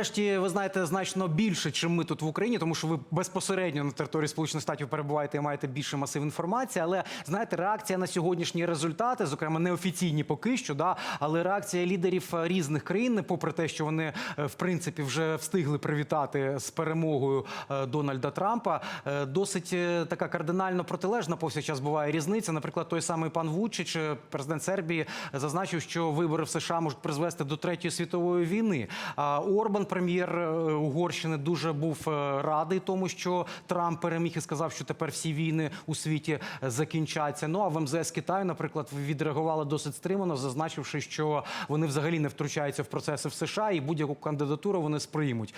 Ну, ви знаєте значно більше, чим ми тут в Україні, тому що ви безпосередньо на території Сполучених Штатів перебуваєте і маєте більше масив інформації. Але знаєте, реакція на сьогоднішні результати, зокрема неофіційні поки що, да, але реакція лідерів е, різних країн, попри те, що вони е, в принципі вже встигли привітати з перемогою е, Дональда Трампа, досить така кардинально протилежна повсякчас буває різниця. Наприклад, той самий пан Вучич, президент Сербії, зазначив, що вибори в США можуть призвести до третьої світової війни. А Орбан, прем'єр е, Угорщини, дуже був е, радий тому, що Трамп переміг і сказав, що тепер всі війни у світі закінчаться. Ну а в МЗС Китаю, наприклад, відреагували досить стримано, зазначивши, що вони взагалі не втручаються в процеси в США і будь-яку кандидатуру вони сприймуть.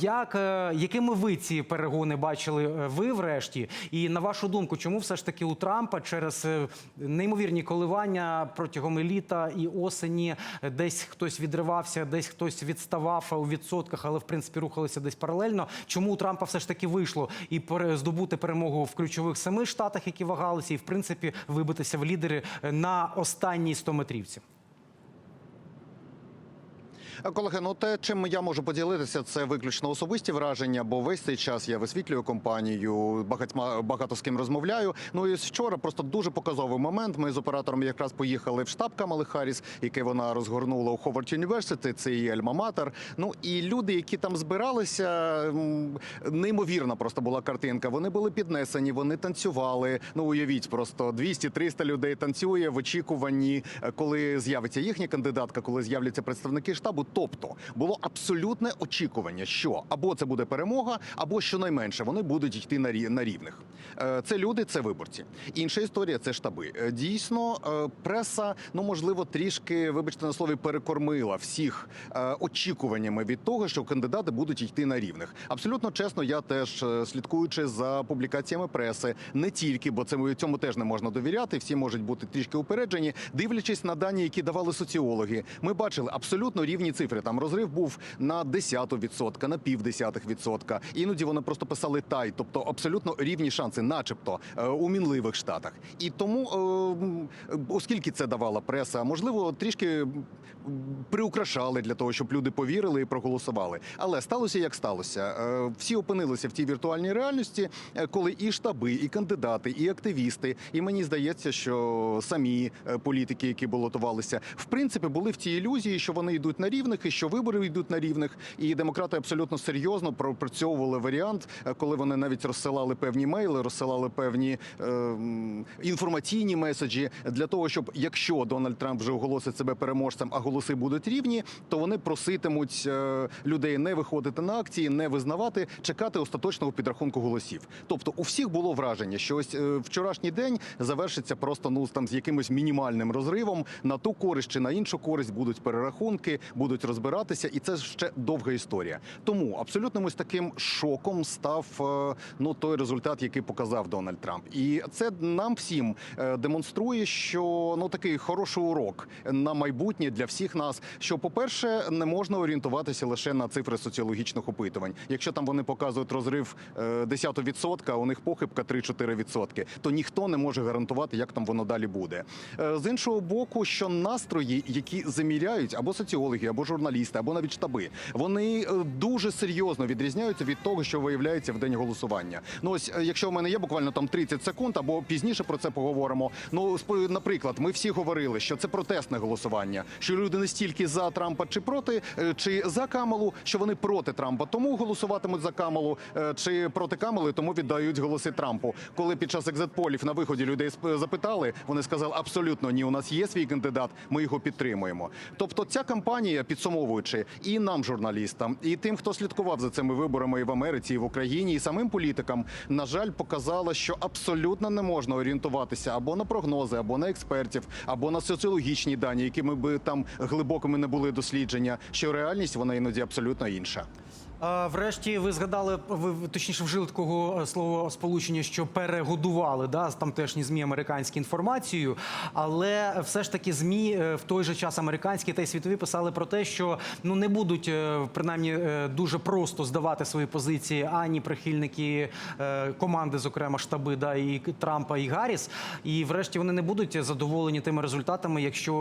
Як е, якими ви ці перегони бачили ви врешті? І на вашу думку, чому все ж таки у Трампа через неймовірні коливання протягом літа і осені десь хтось відривався, десь хтось відставав у відсотках, але в принципі рухалися десь паралельно. Чому у Трампа все ж таки вийшло і здобути перемогу в ключових семи штатах, які вагалися, і в принципі вибитися в лідери е, на останній 100 метрівці? Е, Колеги, ну те, чим я можу поділитися, це виключно особисті враження, бо весь цей час я висвітлюю компанію, багатьма багато з ким розмовляю. Ну і вчора просто дуже показовий момент. Ми з оператором якраз поїхали в штаб Камали Харріс, який вона розгорнула у Ховард Юніверсити. Це її альма-матер. Ну і люди, які там збиралися, неймовірна просто була картинка. Вони були піднесені, вони танцювали. Ну уявіть, просто 200-300 людей танцює в очікуванні, е, коли з'явиться їхня кандидатка, коли з'являться представники штабу. Тобто було абсолютне очікування, що або це буде перемога, або щонайменше вони будуть йти на рі- на рівних. Е, Це люди, це виборці. Інша історія це штаби. Е, Дійсно, е, преса, ну можливо, трішки, вибачте на слові, перекормила всіх очікуваннями від того, що кандидати будуть йти на рівних. Абсолютно чесно, я теж слідкуючи за публікаціями преси, не тільки, бо це цьому теж не можна довіряти. Всі можуть бути трішки упереджені. Дивлячись на дані, які давали соціологи, ми бачили абсолютно рівні цифри. Там розрив був на десяту відсотка, на півдесятих відсотка. Іноді вони просто писали тай, тобто абсолютно рівні шанси, начебто е, у мінливих штатах. І тому, е, оскільки це давала преса, можливо, трішки приукрашали для того, щоб люди повірили і проголосували. Але сталося як сталося. Е, Всі опинилися в тій віртуальній реальності, коли і штаби, і кандидати, і активісти, і мені здається, що самі політики, які балотувалися, в принципі, були в цій ілюзії, що вони йдуть на рівних, і що вибори йдуть на рівних. І демократи абсолютно серйозно пропрацьовували варіант, е, коли вони навіть розсилали певні мейли, розсилали певні е, інформаційні меседжі для того, щоб якщо Дональд Трамп вже оголосить себе переможцем, а голоси будуть рівні, то вони проситимуть е, людей не виходити на акції, не визнавати, чекати остаточного підрахунку голосів. Тобто, у всіх було враження, що ось е, вчорашній день завершиться просто ну там з якимось мінімальним розривом на ту користь чи на іншу користь будуть перерахунки, будуть розбиратися, і це ще довга історія. Тому абсолютним ось таким шоком став е, ну той результат, який показав Дональд Трамп, і це нам всім е, демонструє, що ну такий хороший урок на майбутнє для всіх нас. Що, по-перше, не можна орієнтуватися лише на цифри соціологічних опитувань. Якщо там вони показують розрив е, 10%, а у них похибка 3-4%, то ніхто не може гарантувати, як там воно далі буде. Е, З іншого боку, що настрої, які заміряють або соціологи, або журналісти, або навіть штаби, вони е, дуже серйозно відрізняються від того, що виявляється в день голосування. Ну ось, е, якщо в мене є буквально там 30 секунд, або пізніше про це поговоримо. Ну, наприклад, ми всі говорили, що це протестне голосування, що люди не стільки за Трампа чи проти, е, чи за Камалу, що вони проти Трампа, тому голосуватимуть за Камалу, чи проти Камали, тому віддають голоси Трампу. Коли під час екзитполів на виході людей запитали, вони сказали абсолютно ні. У нас є свій кандидат, ми його підтримуємо. Тобто, ця кампанія, підсумовуючи, і нам, журналістам, і тим, хто слідкував за цими виборами і в Америці, і в Україні, і самим політикам, на жаль, показала, що абсолютно не можна орієнтуватися або на прогнози, або на експертів, або на соціологічні дані, якими би там глибокими не були дослідження. Що реальність вона іноді абсолютно інша. Врешті ви згадали, ви точніше вжили такого е, слова сполучення, що перегодували да, тамтешні змі американські інформацією. Але все ж таки змі е, в той же час американські та й світові писали про те, що ну не будуть е, принаймні дуже просто здавати свої позиції ані прихильники команди, зокрема штаби, да і Трампа і Гарріс. І врешті вони не будуть задоволені тими результатами, якщо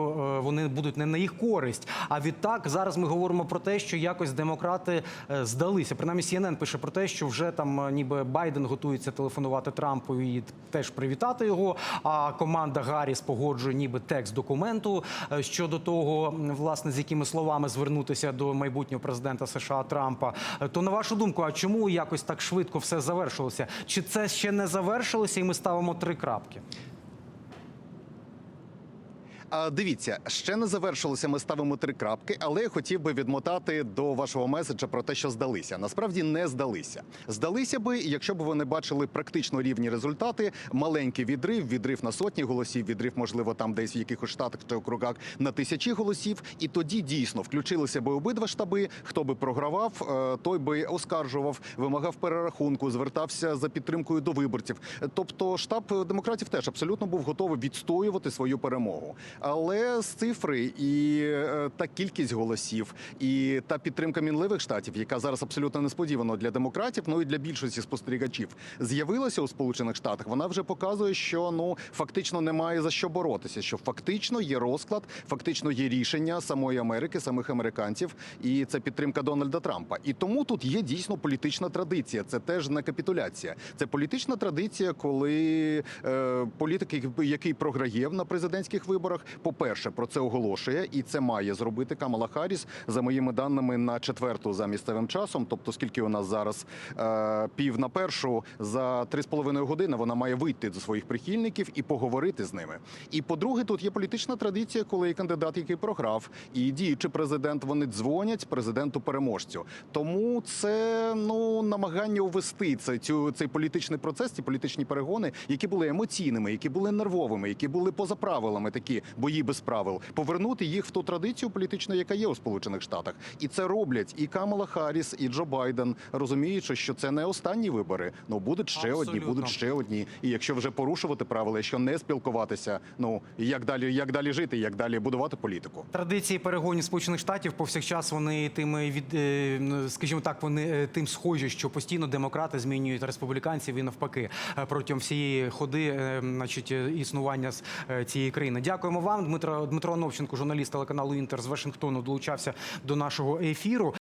вони будуть не на їх користь. А відтак зараз ми говоримо про те, що якось демократи здалися. Принаймні CNN пише про те, що вже там е, ніби Байден готується телефонувати Трампу і теж привітати його. А команда Гарріс погоджує ніби текст документу е, щодо того, власне, з якими словами звернутися до майбутнього президента США Трампа. Е, То на вашу думку, а чому якось так швидко все завершилося? Чи це ще не завершилося, і ми ставимо три крапки? Дивіться, ще не завершилося. Ми ставимо три крапки, але я хотів би відмотати до вашого меседжа про те, що здалися. Насправді не здалися. Здалися би, якщо б вони бачили практично рівні результати. Маленький відрив, відрив на сотні голосів, відрив, можливо, там десь в якихось штатах чи округах на тисячі голосів. І тоді дійсно включилися би обидва штаби. Хто би програвав, е, той би оскаржував, вимагав перерахунку, звертався за підтримкою до виборців. Тобто, штаб демократів теж абсолютно був готовий відстоювати свою перемогу. Але з цифри і е, та кількість голосів, і та підтримка мінливих штатів, яка зараз абсолютно несподівано для демократів, ну і для більшості спостерігачів, з'явилася у Сполучених Штатах. Вона вже показує, що ну фактично немає за що боротися. Що фактично є розклад, фактично є рішення самої Америки, самих американців, і це підтримка Дональда Трампа. І тому тут є дійсно політична традиція. Це теж не капітуляція. Це політична традиція, коли е, політик, який- програє на президентських виборах, по-перше, про це оголошує, і це має зробити Камала Харріс, за моїми даними, на четверту за місцевим часом. Тобто, скільки у нас зараз е, пів на першу за три з половиною години вона має вийти до своїх прихильників і поговорити з ними. І по-друге, тут є політична традиція, коли кандидат, який програв, і діючий президент, вони дзвонять президенту переможцю. Тому це ну намагання увести це цю цей політичний процес, ці політичні перегони, які були емоційними, які були нервовими, які були поза правилами, такі бої без правил, повернути їх в ту традицію політичну, яка є у Сполучених Штатах, і це роблять і Камала Харріс, і Джо Байден, розуміючи, що це не останні вибори. Ну будуть ще одні, будуть ще одні. І якщо вже порушувати правила, якщо не спілкуватися, ну як далі, як далі жити, як далі будувати політику. Традиції перегонів Сполучених Штатів повсякчас вони тими від, е, ну, скажімо так, вони е, тим схожі, що постійно демократи змінюють республіканців і навпаки е, протягом всієї ходи, значить, існування з цієї країни. Дякуємо вам, Дмитро Дмитро Новченко, журналіст телеканалу Інтер з Вашингтону, долучався до нашого ефіру.